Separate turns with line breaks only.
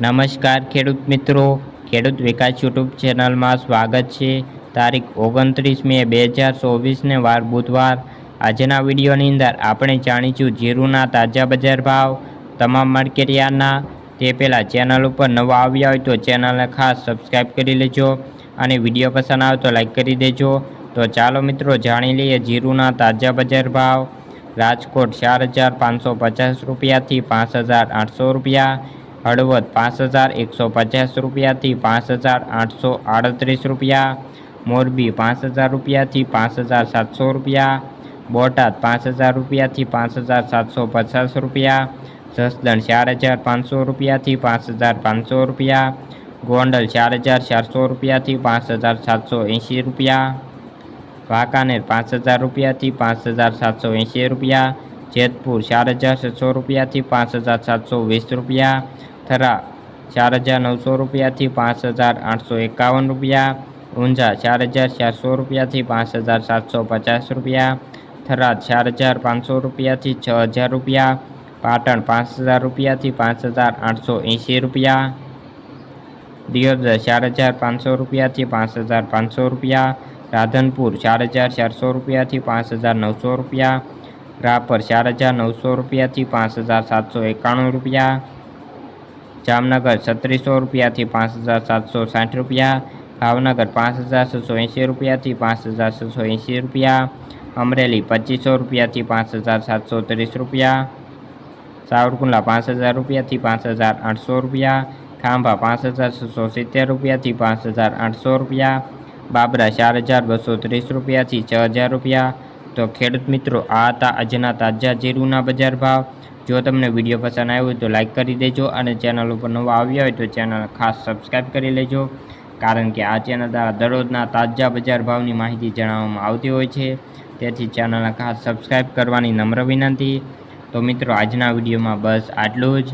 નમસ્કાર ખેડૂત મિત્રો. ખેડૂત વિકાસ યુટ્યુબ ચેનલમાં સ્વાગત છે. તારીખ ઓગણત્રીસ મે બે હજાર ચોવીસને વાર બુધવાર. આજના વિડીયોની અંદર આપણે જાણીશું જીરુના તાજા બજાર ભાવ, તમામ માર્કેટયાર્ડના તે પહેલાં ચેનલ ઉપર નવા આવ્યા હોય તો ચેનલને ખાસ સબસ્ક્રાઈબ કરી લેજો અને વીડિયો પસંદ આવે તો લાઈક કરી દેજો. તો ચાલો મિત્રો જાણી લઈએ જીરુના તાજા બજાર ભાવ. રાજકોટ ચાર હજાર પાંચસો પચાસ રૂપિયાથી પાંચ હજાર આઠસો રૂપિયા. હળવદ પાંચ હજાર એકસો પચાસ રૂપિયાથી પાંચ હજાર આઠસો આડત્રીસ રૂપિયા મોરબી પાંચ હજાર રૂપિયાથી પાંચ હજાર સાતસો રૂપિયા બોટાદ પાંચ હજાર રૂપિયાથી પાંચ હજાર સાતસો પચાસ રૂપિયા જસદણ ચાર હજાર પાંચસો રૂપિયાથી પાંચ હજાર પાંચસો રૂપિયા ગોંડલ ચાર હજાર ચારસો રૂપિયાથી પાંચ હજાર સાતસો એંશી રૂપિયા વાંકાનેર પાંચ હજાર રૂપિયાથી પાંચ હજાર સાતસો એંશી રૂપિયા જેતપુર ચાર હજાર છસો રૂપિયાથી પાંચ હજાર સાતસો વીસ રૂપિયા થરા ચાર હજાર નવસો રૂપિયાથી પાંચ હજાર આઠસો એકાવન રૂપિયા, ઊંઝા ચાર હજાર ચારસો રૂપિયાથી પાંચ હજાર સાતસો પચાસ રૂપિયા થરાદ ચાર હજાર પાંચસો રૂપિયાથી છ હજાર રૂપિયા, પાટણ પાંચ હજાર રૂપિયાથી પાંચ હજાર આઠસો એંશી રૂપિયા, દિયોદર ચાર હજાર પાંચસો રૂપિયાથી પાંચ હજાર પાંચસો રૂપિયા, રાધનપુર ચાર હજાર ચારસો રૂપિયાથી પાંચ હજાર નવસો રૂપિયા, રાપર ચાર હજાર નવસો રૂપિયાથી પાંચ હજાર સાતસો એકાણું રૂપિયા જામનગર છત્રીસો રૂપિયાથી પાંચ હજાર સાતસો સાઠ રૂપિયા, ભાવનગર પાંચ હજાર છસો એંસી રૂપિયાથી પાંચ હજાર છસો એંસી રૂપિયા, અમરેલી પચીસો રૂપિયાથી પાંચ હજાર સાતસો ત્રીસ રૂપિયા, સાવરકુંડલા પાંચ હજાર રૂપિયાથી પાંચ હજાર આઠસો રૂપિયા, ખાંભા પાંચ હજાર છસો સિત્તેર રૂપિયાથી પાંચ હજાર આઠસો રૂપિયા, બાબરા ચાર હજાર બસો ત્રીસ રૂપિયાથી છ હજાર રૂપિયા તો ખેડૂત મિત્રો, આ હતા આજના તાજા જીરુના બજાર ભાવ. જો તમને વીડિયો પસંદ આવ્યો તો લાઈક કરી દેજો અને ચેનલ ઉપર નવા આવ્યા હોય તો ચેનલ ખાસ સબસ્ક્રાઈબ કરી લેજો. કારણ કે આ ચેનલ દ્વારા દરરોજના તાજા બજાર ભાવની માહિતી જણાવવામાં આવતી હોય છે. તેથી ચેનલને ખાસ સબસ્ક્રાઈબ કરવાની નમ્ર વિનંતી. તો મિત્રો, આજના વિડીયોમાં બસ આટલું જ.